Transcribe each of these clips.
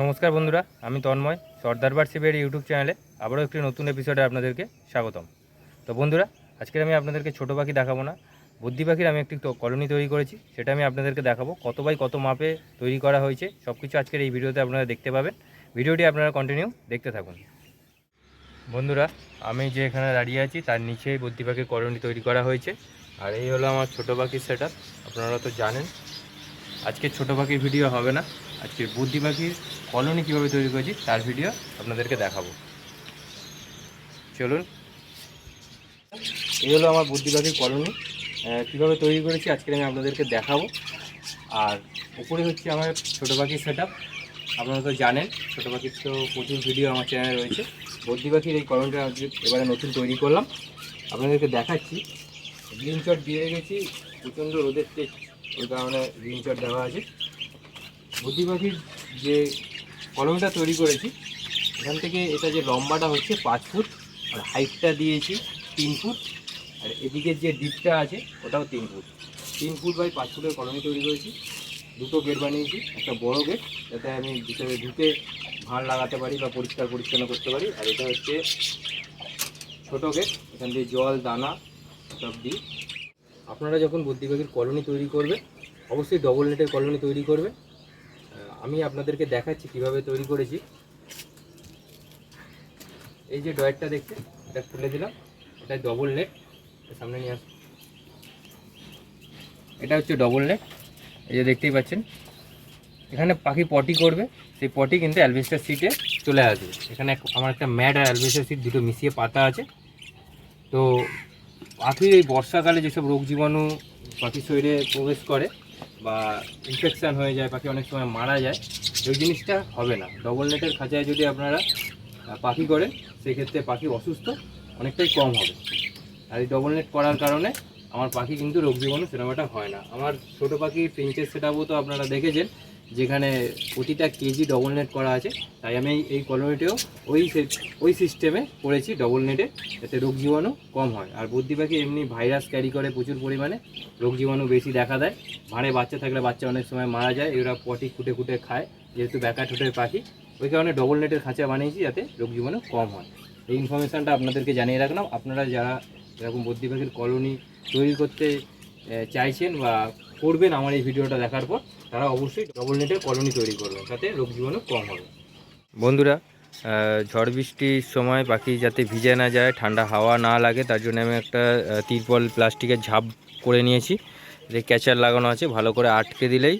নমস্কার বন্ধুরা, আমি তন্ময়, সর্দার বার শিবের ইউটিউব চ্যানেলে আবারও একটি নতুন এপিসোডে আপনাদেরকে স্বাগতম। তো বন্ধুরা আজকে আমি আপনাদেরকে ছোটো পাখি দেখাবো না, বুদ্ধি পাখির আমি একটি কলোনি তৈরি করেছি, সেটা আমি আপনাদেরকে দেখাবো, কত বাই কত মাপে তৈরি করা হয়েছে সব কিছু আজকের এই ভিডিওতে আপনারা দেখতে পাবেন। ভিডিওটি আপনারা কন্টিনিউ দেখতে থাকুন। বন্ধুরা, আমি যে এখানে দাঁড়িয়ে আছি, তার নিচেই বুদ্ধি পাখির কলোনি তৈরি করা হয়েছে, আর এই হলো আমার ছোটো পাখির সেট আপনারা তো জানেন। আজকে ছোটো পাখির ভিডিও হবে না। আজকে বুদ্ধি পাখির কলোনি কীভাবে তৈরি করেছি তার ভিডিও আপনাদেরকে দেখাবো। চলুন। এই হলো আমার বুদ্ধি পাখির কলোনি। কীভাবে তৈরি করেছি আজকে আমি আপনাদেরকে দেখাবো। আর উপরে হচ্ছে আমার ছোটো পাখির সেট আপনারা তো জানেন, ছোটো পাখির তো প্রচুর ভিডিও আমার চ্যানেলে রয়েছে। বুদ্ধি পাখির এই কলোনিটা এবারে নতুন তৈরি করলাম। আপনাদেরকে দেখাচ্ছি। গ্রিন চট দিয়ে গেছি প্রচণ্ড রোদের তেজ। ওই কারণে গ্রিন চট দেওয়া আছে। বুদ্ধি পাখির যে কলমটা তৈরি করেছি, এখান থেকে এটা যে লম্বাটা হচ্ছে পাঁচ ফুট, আর হাইটটা দিয়েছি তিন ফুট, আর এদিকের যে ডিপটা আছে ওটাও তিন ফুট। তিন ফুট বাই পাঁচ ফুটের কলমি তৈরি করেছি, দুটো গেট বানিয়েছি, একটা বড় গেট, যাতে আমি ভিতরে ঢুকে ভাঁড় লাগাতে পারি বা পরিষ্কার পরিচ্ছন্ন করতে পারি, আর এটা হচ্ছে ছোটো গেট, এখান দিয়ে জল, দানা সব দিই। আপনারা যখন বুদ্ধি পাখির কলোনি তৈরি করবে অবশ্যই ডবল নেটের কলোনি তৈরি করবে আমি আপনাদেরকে দেখাচ্ছি কীভাবে তৈরি করেছি। এই যে ডয়েরটা দেখছেন, এটা খুলে দিলাম। এটা ডবল নেট সামনে নিয়ে আস এটা হচ্ছে ডবল নেট এই যে দেখতেই পাচ্ছেন। এখানে পাখি পটি করবে, সেই পটি কিন্তু অ্যালবেস্টার সিটে চলে আসবে। এখানে আমার একটা ম্যাট আর অ্যালবেস্টার সিট দুটো মিশিয়ে পাতা আছে। তো পাখির এই বর্ষাকালে যেসব রোগ জীবাণু পাখির শরীরে প্রবেশ করে বা ইনফেকশান হয়ে যায়, পাখি অনেক সময় মারা যায়, ওই জিনিসটা হবে না। ডবল নেটের খাঁচায় যদি আপনারা পাখি করেন সেক্ষেত্রে পাখি অসুস্থ অনেকটাই কম হবে। আর এই ডবল নেট করার কারণে আমার পাখি কিন্তু রোগ জীবাণু সেরকম একটা হয় না। আমার ছোটো পাখি পিঞ্চের সেটাও তো আপনারা দেখেছেন যেখানে প্রতিটা কেজি ডবল নেট করা আছে, তাই আমি এই- কলোনিতেও ওই ওই সিস্টেমে করেছি ডবল নেটে যাতে রোগ জীবাণু কম হয়। আর বুদ্ধি পাখি এমনি ভাইরাস ক্যারি করে প্রচুর পরিমাণে, রোগ জীবাণু বেশি দেখা দেয়। ভাঁড়ে বাচ্চা থাকলে বাচ্চা অনেক সময় মারা যায়, এরা পটি খুঁটে খুঁটে খায়, যেহেতু ব্যাকা ঠোঁটের পাখি। ওই কারণে ডবল নেটের খাঁচা বানিয়েছি যাতে রোগ জীবাণু কম হয়। এই ইনফরমেশানটা আপনাদেরকে জানিয়ে রাখলাম। আপনারা যারা এরকম বুদ্ধি পাখির কলোনি তৈরি করতে চাইছেন বা করবেন আমার এই ভিডিওটা দেখার পর, তারা অবশ্যই ডবল নেটের কলোনি তৈরি করবেন তাতে রোগ জীবাণু কম হবে। বন্ধুরা ঝড় বৃষ্টির সময় পাখি যাতে ভিজে না যায়, ঠান্ডা হাওয়া না লাগে, তার জন্য আমি একটা তিরপল প্লাস্টিকের ঝাপ করে নিয়েছি। যে ক্যাচার লাগানো আছে, ভালো করে আটকে দিলেই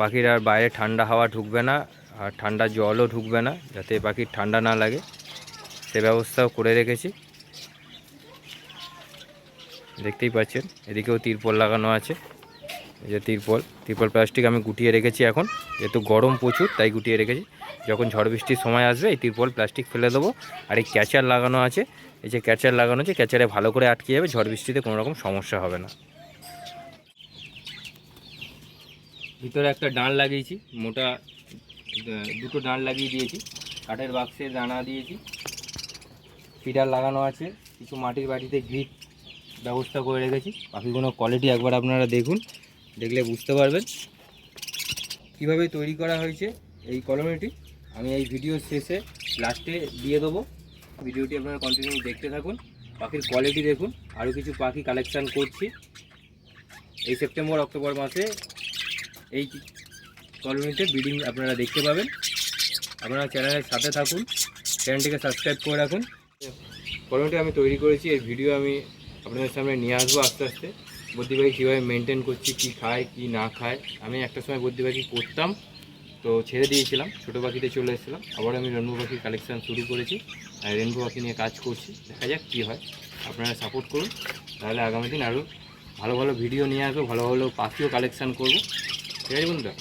পাখির আর বাইরে ঠান্ডা হাওয়া ঢুকবে না, আর ঠান্ডা জলও ঢুকবে না, যাতে পাখির ঠান্ডা না লাগে। সে ব্যবস্থাও করে রেখেছি। দেখতেই পাচ্ছেন, এদিকেও তিরপল লাগানো আছে। এই যে তিরপল তিরপল প্লাস্টিক আমি গুটিয়ে রেখেছি এখন। যেহেতু গরম প্রচুর, তাই গুটিয়ে রেখেছি। যখন ঝড় বৃষ্টির সময় আসবে, এই তিরপল প্লাস্টিক ফেলে দেবো। আর এই ক্যাচার লাগানো আছে। এই যে ক্যাচার লাগানো আছে ক্যাচারে ভালো করে আটকে যাবে, ঝড় বৃষ্টিতে কোনো রকম সমস্যা হবে না। ভিতরে একটা ডাঁড় লাগিয়েছি, মোটা, দুটো ডাঁড় লাগিয়ে দিয়েছি। কাঠের বাক্সে দানা দিয়েছি। ফিডার লাগানো আছে, কিছু মাটির বাড়িতে গ্রিপ ব্যবস্থা করে রেখেছি। পাখিগুলো কোয়ালিটি একবার আপনারা দেখুন। দেখলে বুঝতে পারবেন। কীভাবে তৈরি করা হয়েছে এই কলোনিটি, আমি এই ভিডিও শেষে লাস্টে দিয়ে দেবো। ভিডিওটি আপনারা কন্টিনিউ দেখতে থাকুন, পাখির কোয়ালিটি দেখুন আরও কিছু পাখি কালেকশান করছি। এই সেপ্টেম্বর, অক্টোবর মাসে এই কলোনিতে ব্রিডিং আপনারা দেখতে পাবেন। আপনারা চ্যানেলের সাথে থাকুন চ্যানেলটিকে সাবস্ক্রাইব করে রাখুন। কলোনিটি আমি তৈরি করেছি, এই ভিডিও আমি আপনাদের সামনে নিয়ে আসব আস্তে আস্তে। বুদ্ধিপাখি কীভাবে মেনটেন করছি, কী খায়, কি না খায়। আমি একটা সময় বুদ্ধিপাখি করতাম, তো ছেড়ে দিয়েছিলাম, ছোটো পাখিতে চলে এসেছিলাম। আবার আমি রেনবো পাখির কালেকশান শুরু করেছি। আর রেনবো পাখি নিয়ে কাজ করছি। দেখা যাক কী হয়। আপনারা সাপোর্ট করুন। তাহলে আগামী দিন আরও ভালো ভালো ভিডিও নিয়ে আসব, ভালো ভালো পাখিও কালেকশান করব। ঠিক আছে বন্ধুরা?